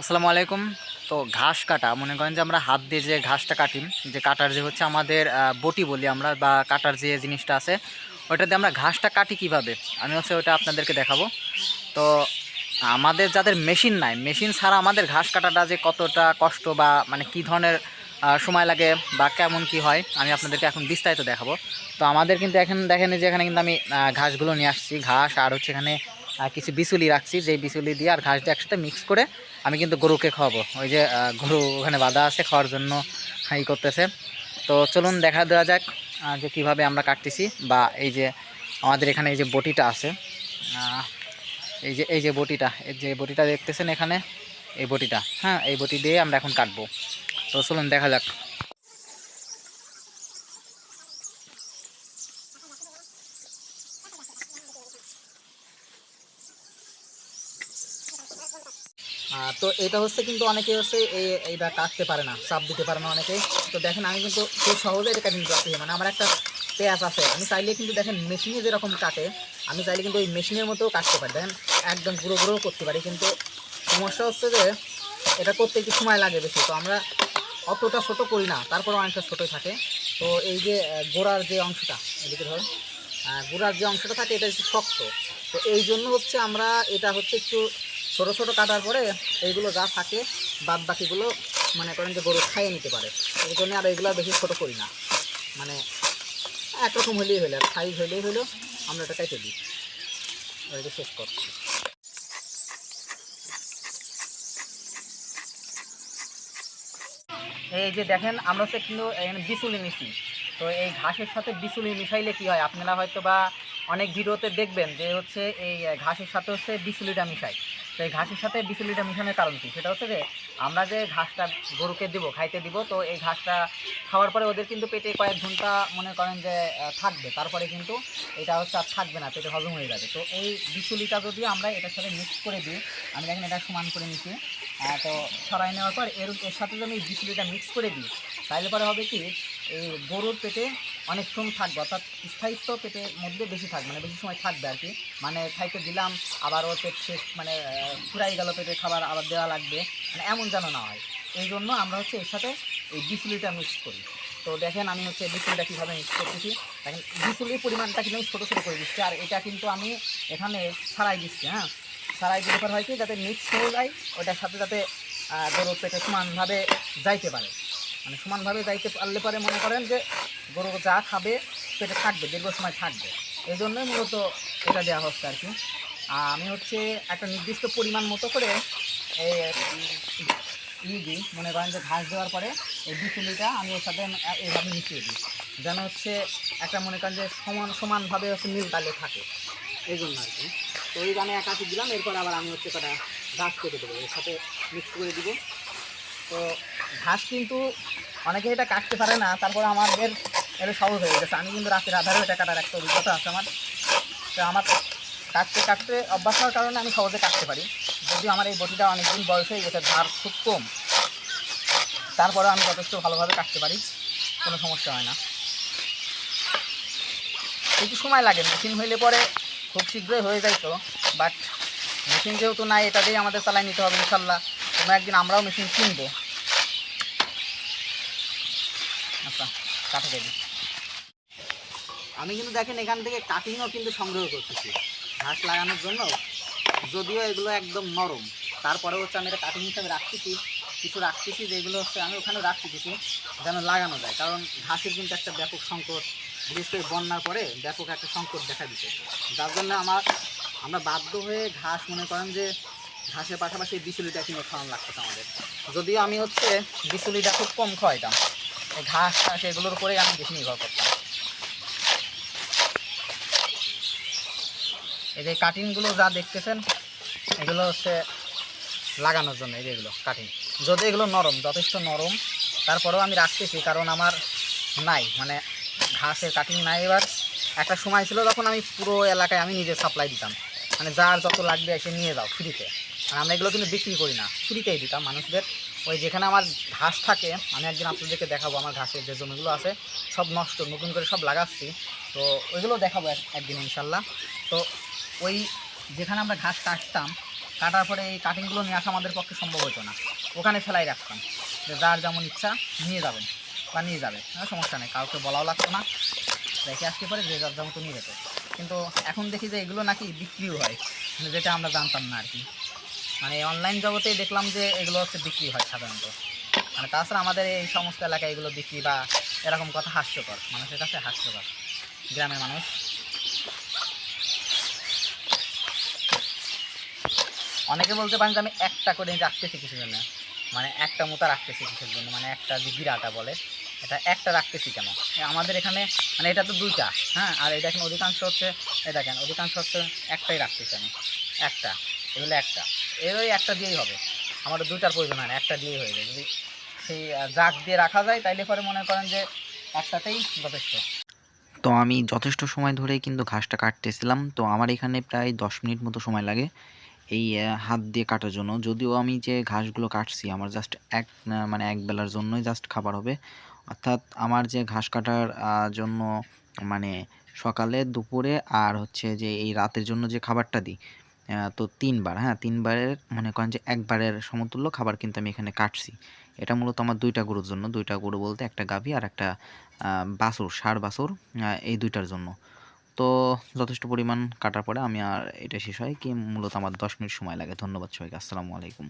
আসসালামু আলাইকুম। তো ঘাস কাটা, মনে করেন যে আমরা হাত দিয়ে যে ঘাসটা কাটি, যে কাটার যে হচ্ছে আমাদের বটি বলি আমরা, বা কাটার যে জিনিসটা আছে ওটা দিয়ে আমরা ঘাসটা কাটি কীভাবে? আমি হচ্ছে ওটা আপনাদেরকে দেখাবো। তো আমাদের যাদের মেশিন নাই, মেশিন ছাড়া আমাদের ঘাস কাটাটা যে কতটা কষ্ট বা মানে কি ধরনের সময় লাগে বা কেমন কি হয়, আমি আপনাদেরকে এখন বিস্তারিত দেখাবো। তো আমাদের কিন্তু এখন দেখেন যে এখানে কিন্তু আমি ঘাসগুলো নিয়ে আসছি। ঘাস আর হচ্ছে এখানে কিছু বিচুলি রাখছি। যে বিচুলি দিয়ে আর ঘাস দিয়ে একসাথে মিক্স করে আমি কিন্তু গরুকে খাওয়াবো। ওই যে গরু ওখানে বাধা আছে খাওয়ার জন্য হাই করতেছে। তো চলুন দেখা দেওয়া যাক যে কীভাবে আমরা কাটতেছি বা এই যে আমাদের এখানে এই যে বটিটা আছে এই যে এই যে বটিটা, এই যে বটিটা দেখতেছেন এখানে? এই বটিটা হ্যাঁ এই বটি দিয়ে আমরা এখন কাটবো। তো চলুন দেখা যাক। তো এটা হচ্ছে কিন্তু অনেকে হচ্ছে এই এইটা কাটতে পারে না, চাপ দিতে পারে না অনেকে। তো দেখেন আমি কিন্তু খুব সহজে এটা কাটিং করতে মানে আমার একটা পেঁয়াজ আছে। আমি চাইলে কিন্তু দেখেন মেশিনে যেরকম কাটে, আমি চাইলে কিন্তু ওই মেশিনের মতো কাটতে পারি। দেখেন একদম গুঁড়ো গুঁড়ো করতে পারি, কিন্তু সমস্যা হচ্ছে যে এটা করতে একটু সময় লাগে বেশি। তো আমরা অতটা ছোটো করি না তারপরে অনেকটা ছোটোই থাকে। তো এই যে গোড়ার যে অংশটা, এদিকে ধরো গোড়ার যে অংশটা থাকে, এটা একটু শক্ত। তো এই জন্য হচ্ছে আমরা এটা হচ্ছে একটু ছোট ছোট কাটার পরে এইগুলো যা থাকে বাদ বাকিগুলো মনে করেন যে গরু খাইয়ে নিতে পারে। এই জন্য আর এইগুলো বেশি ছোট করি না। মানে একরকম হলেই হলো সাইজ হলেই হলো আমরা এটা কেটে দিই ওইটা শেষ কর এই যে দেখেন, আমরা হচ্ছে কিন্তু বিচুলি মিশি। তো এই ঘাসের সাথে বিচুলি মিশাইলে কি হয়? আপনারা হয়তো বা অনেক ভিডিওতে দেখবেন যে হচ্ছে এই ঘাসের সাথে হচ্ছে বিচুলিটা মিশাই তো এই ঘাসের সাথে বিচুলিটা মিশানোর কারণ কি? সেটা হচ্ছে যে আমরা যে ঘাসটা গরুকে দিব, খাইতে দিব, তো এই ঘাসটা খাওয়ার পরে ওদের কিন্তু পেটে কয়েক ঘণ্টা মনে করেন যে থাকবে। তারপরে কিন্তু এটা হচ্ছে আর থাকবে না, পেটে হজম হয়ে যাবে। তো এই বিচুলিটা যদি আমরা এটার সাথে মিক্স করে দিই, আমি দেখেন এটা সমান করে নিচ্ছি তো ছড়াই নেওয়ার পর এর এর সাথে যদি আমি বিচুলিটা মিক্স করে দিই, তাহলে পরে হবে কি? এই গরুর পেটে অনেকক্ষণ থাকবে, অর্থাৎ স্থায়িত্ব পেটের মধ্যে বেশি থাকবে মানে বেশি সময় থাকবে আর কি। মানে খাইতে দিলাম আবার ওর পেট শেষ মানে ফুরাই গেল পেটে খাবার আবার দেওয়া লাগবে মানে এমন যেন না হয়। এই জন্য আমরা হচ্ছে এর সাথে এই বিচুলিটা মিক্স করি। তো দেখেন আমি হচ্ছে বিচুলিটা কীভাবে মিক্স করতেছি। দেখেন বিচুলির পরিমাণটা কিন্তু আমি ছোটো ছোটো করে দিচ্ছি, আর এটা কিন্তু আমি এখানে ছাড়াই দিচ্ছি হ্যাঁ? ছাড়াই দিলে হয় কি, যাতে মিক্স হয়ে যায়, ওটার সাথে যাতে গরুর পেটে সমানভাবে যাইতে পারে। মানে সমানভাবে যাইতে পারলে পরে মনে করেন যে গরু যা খাবে, পেটে থাকবে, দীর্ঘ সময় থাকবে। এই জন্যই মূলত এটা দেওয়া হচ্ছে আর কি। আর আমি হচ্ছে একটা নির্দিষ্ট পরিমাণ মতো করে এই ই দিই। মনে করেন যে ঘাস দেওয়ার পরে এই বিচুলিটা আমি ওর সাথে এইভাবে মিশিয়ে দিই। যেন হচ্ছে একটা মনে করেন যে সমান, সমানভাবে হচ্ছে মিল তালে থাকে। এই জন্য আর কি। তো এই গানে একাশি দিলাম, এরপর আবার আমি হচ্ছে কটা ঘাস কেটে দেবো, এর সাথে মিক্স করে দিব। তো ঘাস কিন্তু অনেকে এটা কাটতে পারে না, তারপর আমাদের এটা সহজ হয়ে গেছে। আমি কিন্তু রাতের আধারে এটা কাটার একটা অভিজ্ঞতা আছে আমার। তো আমার কাটতে কাটতে অভ্যাস হওয়ার কারণে আমি সহজে কাটতে পারি। যদিও আমার এই বটিটা অনেকদিন বয়স হয়ে গেছে, ধার খুব কম। তারপরে আমি যথেষ্ট ভালোভাবে কাটতে পারি, কোনো সমস্যা হয় না। একটু সময় লাগে, মেশিন হইলে পরে খুব শীঘ্রই হয়ে যাইতো বাট মেশিন যেহেতু নাই, এটা দিয়েই আমাদের চালাই নিতে হবে ইনশাল্লাহ। কোনো একদিন আমরাও মেশিন কিনবো। আচ্ছা আমি কিন্তু দেখেন এখান থেকে কাটিংও কিন্তু সংগ্রহ করতেছি। ঘাস লাগানোর জন্য, যদিও এগুলো একদম নরম। তারপরে হচ্ছে আমি এটা কাটিং হিসাবে রাখতেছি। কিছু রাখতেছি যেগুলো হচ্ছে আমি ওখানে রাখছি কিছু যেন লাগানো যায়। কারণ ঘাসের কিন্তু একটা ব্যাপক সংকট, বিশেষ করে বন্যার পরে ব্যাপক একটা সংকট দেখা দিচ্ছে। যার জন্য আমার, আমরা বাধ্য হয়ে ঘাস, মনে করেন যে ঘাসের পাশাপাশি বিচুলিটা কিনে খাওয়ানো লাগতেছে আমাদের। যদিও আমি হচ্ছে বিচুলিটা খুব কম খাওয়াইতাম। ঘাস টাস এগুলোর উপরেই আমি বেশি নির্ভর করতাম। এই যে কাটিংগুলো যা দেখতেছেন, এগুলো হচ্ছে লাগানোর জন্য, এই যে এগুলো কাটিং যদি এগুলো নরম, যথেষ্ট নরম, তারপরেও আমি রাখতেছি, কারণ আমার নাই মানে ঘাসের কাটিং নাই এবার। একটা সময় ছিল যখন আমি পুরো এলাকায় আমি নিজে সাপ্লাই দিতাম। মানে যার যত লাগবে এসে নিয়ে যাও ফ্রিতে আর আমরা এগুলো কিন্তু বিক্রি করি না ফ্রিতেই দিতাম মানুষদের। ওই যেখানে আমার ঘাস থাকে, আমি একদিন আপনাদেরকে দেখাবো আমার ঘাসের যে জমিগুলো আছে, সব নষ্ট, নতুন করে সব লাগাচ্ছি। তো ওইগুলো দেখাবো এক- একদিন ইনশাল্লাহ। তো ওই যেখানে আমরা ঘাস কাটতাম, কাটার পরে এই কাটিংগুলো নিয়ে আসা আমাদের পক্ষে সম্ভব হতো না। ওখানে ফেলাই রাখতাম, যে যার যেমন ইচ্ছা নিয়ে যাবেন বা নিয়ে যাবে, কোনো সমস্যা নেই, কাউকে বলাও লাগতো না। রেখে আসতে পারে, যে যার যেমন নিয়ে যেত। কিন্তু এখন দেখি যে এগুলো নাকি বিক্রিও হয়, যেটা আমরা জানতাম না আর কি। মানে অনলাইন জগতেই দেখলাম যে এগুলো হচ্ছে বিক্রি হয় সাধারণত। মানে তাছাড়া আমাদের এই সমস্ত এলাকায় এগুলো বিক্রি বা এরকম কথা হাস্যকর, মানুষের কাছে হাস্যকর, গ্রামের মানুষ। অনেকে বলতে পারেন যে আমি একটা করে রাখতেছি কিসের জন্য। মানে একটা মোতা রাখতেছি কিসের জন্য মানে একটা যে গিরাটা বলে, এটা একটা রাখতেছি কেন? আমাদের এখানে মানে এটা তো দুইটা হ্যাঁ? আর এটা এখন অধিকাংশ হচ্ছে, এই দেখেন, অধিকাংশ হচ্ছে একটাই রাখতেছি আমি, একটা, এগুলো একটা। এর ওই একটা দিয়েই হবে। আমাদের দুইটার প্রয়োজন হয় না, একটা দিয়েই হয়ে যায়। যদি সেই জাগ দিয়ে রাখা যায়, তাইলে পরে মনে করেন যে একটাতেই যথেষ্ট। তো আমি যথেষ্ট সময় ধরেই কিন্তু ঘাসটা কাটতেছিলাম, তো আমার এখানে প্রায় দশ মিনিট মতো সময় লাগে এই হাত দিয়ে কাটার জন্য। যদিও আমি যে ঘাসগুলো কাটছি, আমার জাস্ট এক মানে এক বেলার জন্যই জাস্ট খাবার হবে। অর্থাৎ আমার যে ঘাস কাটার জন্য মানে সকালে, দুপুরে আর হচ্ছে যে এই রাতের জন্য যে খাবারটা দিই তো তিনবার হ্যাঁ তিনবারের মনে করেন যে একবারের সমতুল্য খাবার কিন্তু আমি এখানে কাটছি। এটা মূলত আমার দুইটা গরুর জন্য, দুইটা গরু বলতে একটা গাভী আর একটা বাসুর বাছুর, ষাঁড় বাছুর এই দুইটার জন্য। তো যথেষ্ট পরিমাণ কাটার পরে আমি আর এটা শেষ হয়, কি মূলত আমার দশ মিনিট সময় লাগে। ধন্যবাদ সবাইকে, আসসালামু আলাইকুম।